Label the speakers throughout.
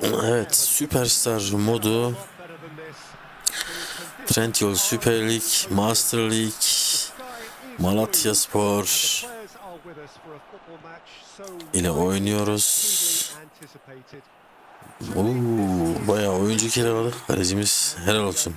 Speaker 1: Evet, Süperstar modu Trendyol Süper Lig, Master Lig, Malatya Spor ile oynuyoruz. Oo, bayağı oyuncu kiraladık. Kalecimiz helal olsun.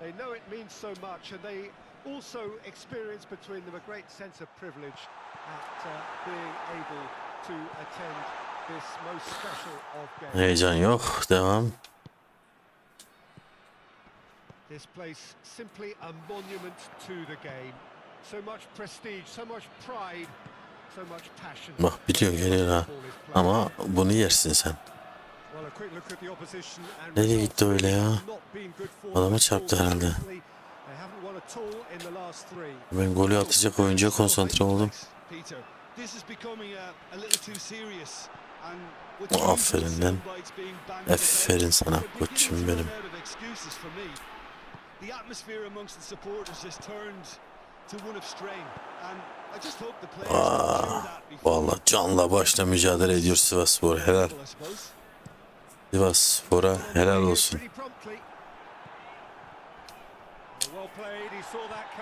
Speaker 2: They know it means so much, and they also experience between them a great sense of privilege at uh, being able to attend this most special of games.
Speaker 1: Heyecan yok. Devam.
Speaker 2: This place simply a monument to the game. So much prestige, so much pride, so much passion.
Speaker 1: Bak biliyor geliyor ha. Ama bunu yersin sen. Nereye gitti öyle ya? Adama çarptı herhalde. Ben golü atacak oyuncuya konsantre oldum. Aferin lan. Aferin sana koçum benim.
Speaker 3: run out of excuses for me. The atmosphere amongst the supporters has turned to one of strain. And I just hope the players
Speaker 1: Aa,
Speaker 3: can cure that before
Speaker 1: Valla canla başla mücadele ediyor Sivasspor. Helal.
Speaker 3: I suppose.
Speaker 1: Sivasspor'a helal olsun.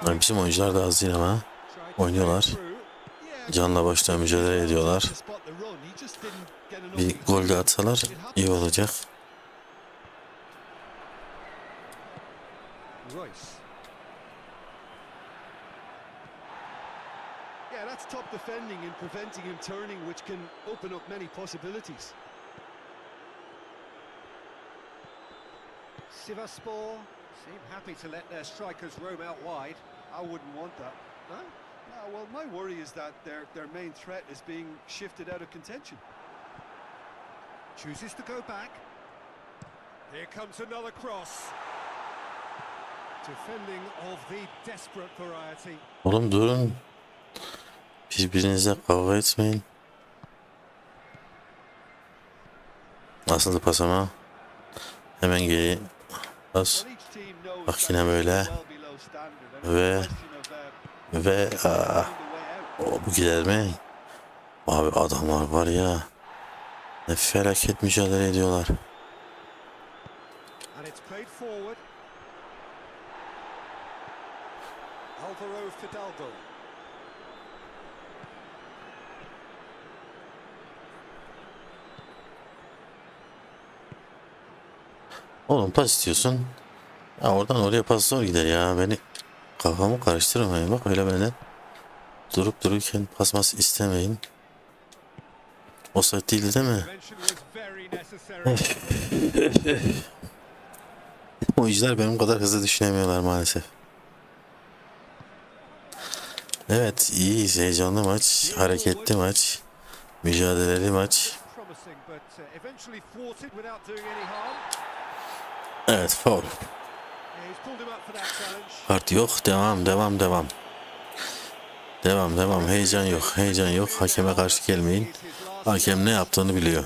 Speaker 2: Coming.
Speaker 1: bizim oyuncular da az değil ama. Oynuyorlar. Canla başla mücadele ediyorlar. Bir gol de atsalar iyi olacak.
Speaker 3: Yeah, that's top defending and preventing him turning, which can open up many possibilities.
Speaker 2: Sivaspor seem happy to let their strikers roam out wide.
Speaker 3: I wouldn't want that. No? No, well, my worry is that their, their main threat is being shifted out of contention.
Speaker 2: Chooses to go back. Here comes another cross. Defending of the desperate variety.
Speaker 1: Oğlum durun. Birbirinize kavga etmeyin. Nasıldı pas ama? Hemen geri pas Bak yine böyle. Ve ve aa, o, bu gider mi? Abi adamlar var ya. Ne felaket mücadele ediyorlar.
Speaker 2: Alvaro Fidalgo.
Speaker 1: Oğlum pas istiyorsun. Ya oradan oraya pas zor gider ya. Beni kafamı karıştırmayın. Bak öyle benden durup dururken pasmas istemeyin. O saat değildi değil mi? Oyuncular benim kadar hızlı düşünemiyorlar maalesef. Evet, iyi, heyecanlı maç, hareketli maç, mücadeleli maç. Evet, foul. Kart yok, devam, devam, devam. Devam, devam, heyecan yok, heyecan yok. Hakeme karşı gelmeyin. Hakem ne yaptığını biliyor.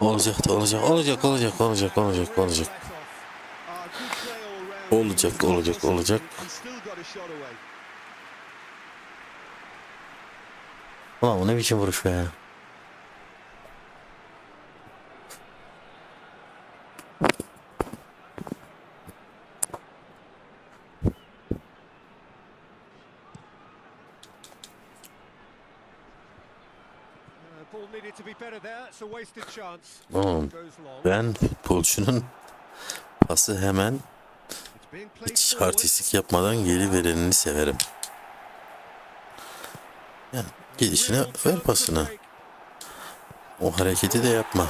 Speaker 1: Olacak olacak, olacak, olacak, olacak, olacak, olacak. Olacak, olacak, olacak. Ulan bu ne biçim vuruş be? Oğlum ben futbolcunun pası hemen hiç artistik yapmadan geri verenini severim. Yani gidişine
Speaker 2: Real
Speaker 1: ver pasını. O hareketi de yapma.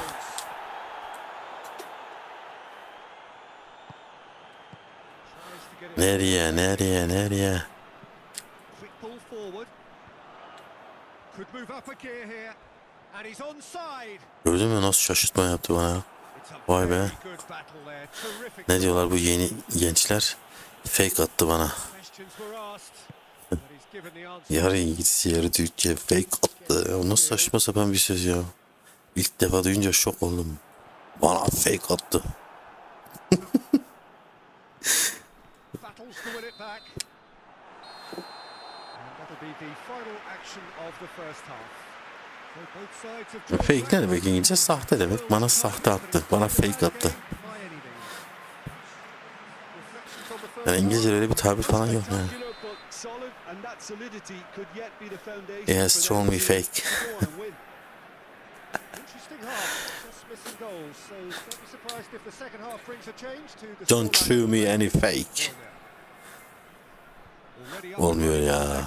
Speaker 1: Nereye, nereye, nereye? Gördün mü nasıl şaşırtma yaptı bana? Vay be. Ne diyorlar bu yeni gençler? Fake attı bana. Yarı İngilizce yarı Türkçe fake attı. Ya nasıl saçma sapan bir söz ya. İlk defa duyunca şok oldum. Bana fake attı.
Speaker 2: The final action of the first half.
Speaker 1: Fake ne demek İngilizce? Sahte demek. Bana sahte attı. Bana fake attı. Yani İngilizce'de öyle bir tabir falan yok yani. Me
Speaker 3: to-
Speaker 1: fake.
Speaker 2: don't
Speaker 1: throw me any fake. Olmuyor ya.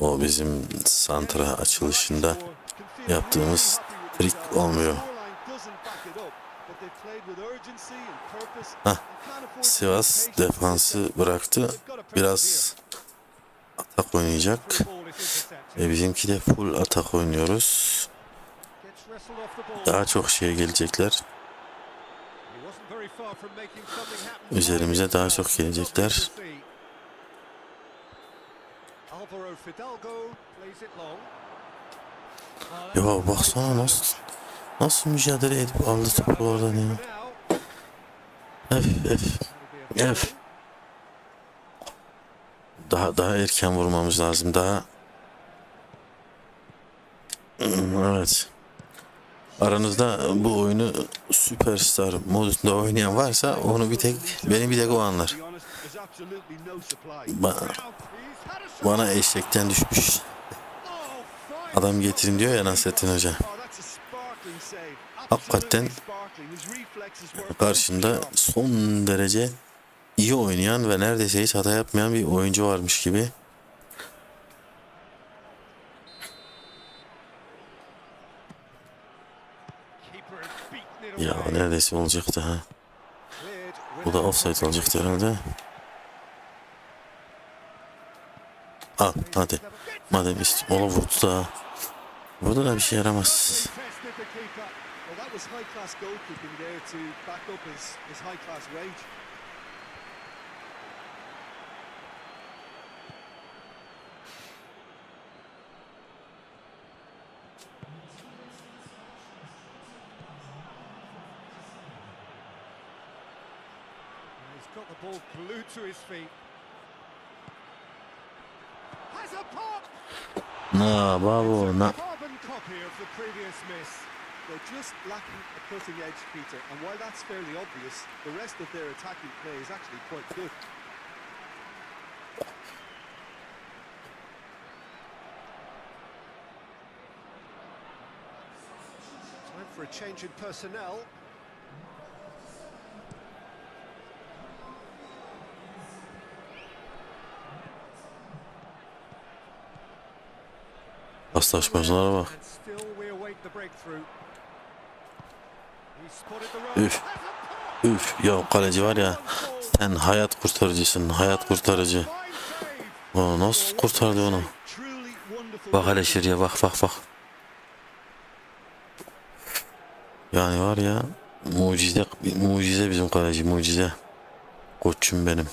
Speaker 1: O bizim santra açılışında yaptığımız trik olmuyor. Hah, Sivas defansı bıraktı. Biraz atak oynayacak. Ve bizimki de full atak oynuyoruz. Daha çok şeye gelecekler. Üzerimize daha çok gelecekler.
Speaker 2: Alvaro Fidalgo plays it long.
Speaker 1: Ya baksana nasıl nasıl mücadele edip aldı topu oradan ya. Öf öf. Öf. Daha daha erken vurmamız lazım. Daha Evet. Aranızda bu oyunu Superstar modunda oynayan varsa onu bir tek beni bir tek o anlar. Ba- bana eşekten düşmüş. Adam getirin diyor ya Nasrettin Hoca. Hakikaten Karşında son derece iyi oynayan ve neredeyse hiç hata yapmayan bir oyuncu varmış gibi. Ya neredeyse olacaktı ha. Bu da offside olacaktı herhalde. Al hadi. Madem ist ola vurdu da. Burada da bir şey yaramaz.
Speaker 2: He's got the ball glued to his feet.
Speaker 1: Na bravo
Speaker 2: miss.
Speaker 3: They're just lacking a cutting edge, Peter. And while that's fairly obvious, the rest of their attacking play is actually quite good.
Speaker 2: Time for a change in personnel. The run.
Speaker 1: Üf. Üf ya kaleci var ya. Sen hayat kurtarıcısın. Hayat kurtarıcı. O nasıl kurtardı onu? Bak hele şuraya bak bak bak. Yani var ya mucize mucize bizim kaleci mucize. Koçum benim.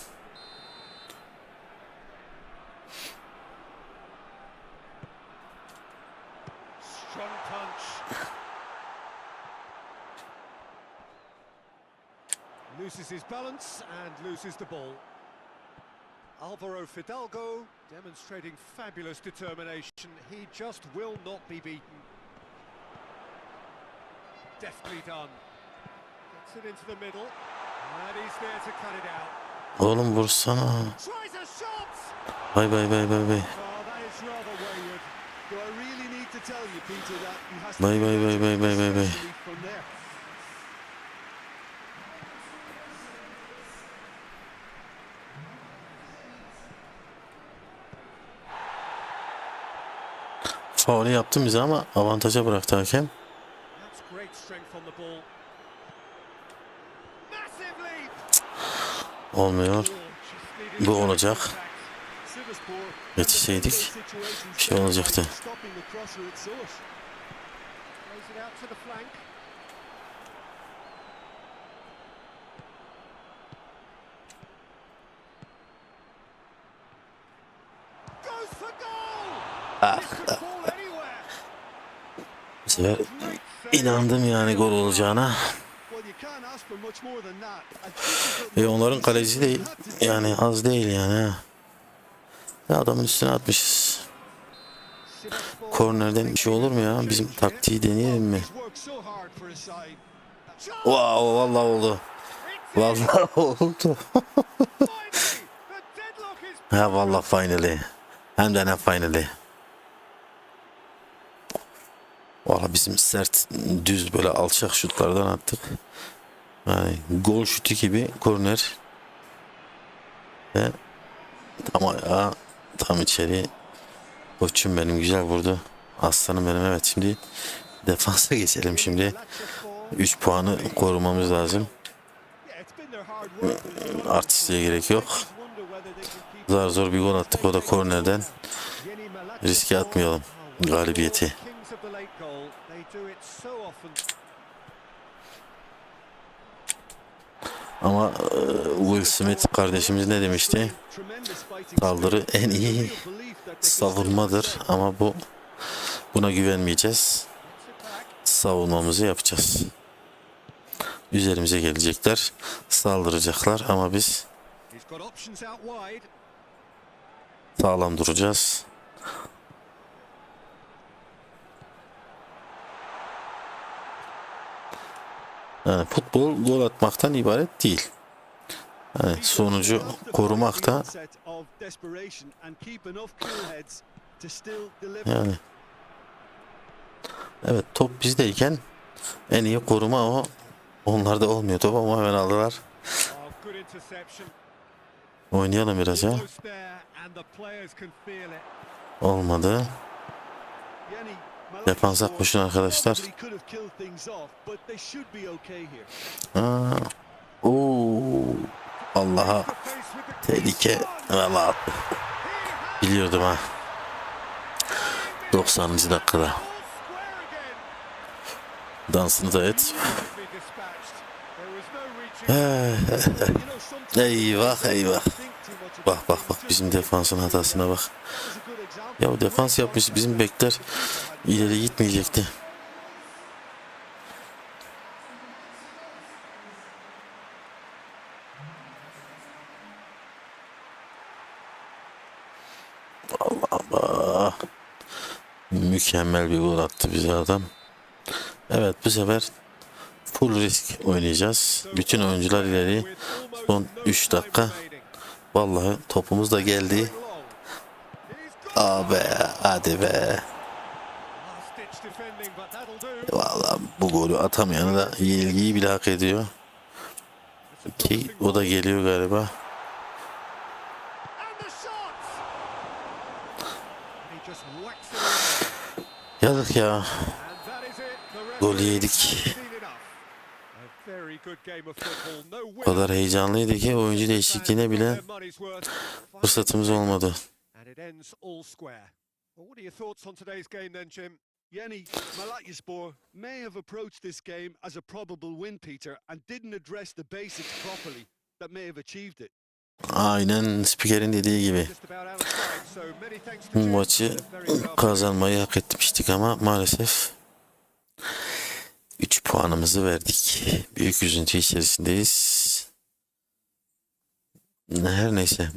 Speaker 2: Strong punch. Loses his balance and loses the ball. Alvaro Fidalgo demonstrating fabulous determination. He just will not be beaten. Deftly done. Gets it into the middle. And he's there to cut it out.
Speaker 1: Oğlum vursana.
Speaker 2: Tries a shot!
Speaker 1: Bay bay bay bay bay. Yaptım bize ama avantaja bıraktı hakem.
Speaker 2: That's great strength on the ball. Massive leap!
Speaker 1: Olmuyor. Bu olacak. Yetişseydik şey olacaktı. Ah,
Speaker 2: Great save.
Speaker 1: inandım yani gol olacağına. E onların kaleci de yani az değil yani. ha. Ya adamın üstüne atmışız. Kornerden bir şey olur mu ya? Bizim taktiği deneyelim mi? Wow, vallahi oldu. Vallahi oldu. Ha vallahi finally. Hem de ne finally. Valla bizim sert, düz böyle alçak şutlardan attık. Yani gol şutu gibi korner. Ve tam ayağa, tam içeri. Koçum benim güzel vurdu. Aslanım benim evet şimdi defansa geçelim şimdi.
Speaker 2: Latchford.
Speaker 1: 3 puanı korumamız lazım. Artistliğe gerek yok. Zar zor bir gol attık o da kornerden. Riske atmayalım galibiyeti. Ama e, Will Smith kardeşimiz ne demişti? Saldırı en iyi savunmadır ama bu buna güvenmeyeceğiz. Savunmamızı yapacağız. Üzerimize gelecekler, saldıracaklar ama biz sağlam duracağız. Yani futbol gol atmaktan ibaret değil. Yani sonucu korumak da yani evet top bizdeyken en iyi koruma o. Onlarda olmuyor top ama hemen aldılar. Oynayalım biraz ya. Olmadı. Defansa koşun arkadaşlar. Aa, oo, Allah'a tehlike. Valla biliyordum ha. 90. dakikada. Dansını da et. Eyvah eyvah. Bak bak bak bizim defansın hatasına bak. Ya defans yapmış bizim bekler ileri gitmeyecekti. Allah Allah. Mükemmel bir gol attı bize adam. Evet bu sefer full risk oynayacağız. Bütün oyuncular ileri. Son 3 dakika. Vallahi topumuz da geldi. Hadi be.
Speaker 2: That'll do.
Speaker 1: Vallahi bu golü atamayanı da yenilgiyi bile hak ediyor. Ki o da geliyor galiba. Yazık ya. Gol yedik. O kadar heyecanlıydı ki oyuncu değişikliğine bile fırsatımız olmadı.
Speaker 2: İt ends all square. Well, what are your thoughts on today's game then, Jim?
Speaker 3: Yeni Malatyaspor may have approached this game as a probable win, Peter, and didn't address the basics properly that may have achieved it.
Speaker 1: Aynen spikerin dediği gibi. Bu maçı kazanmayı hak etmiştik ama maalesef 3 puanımızı verdik. Büyük üzüntü içerisindeyiz. Her neyse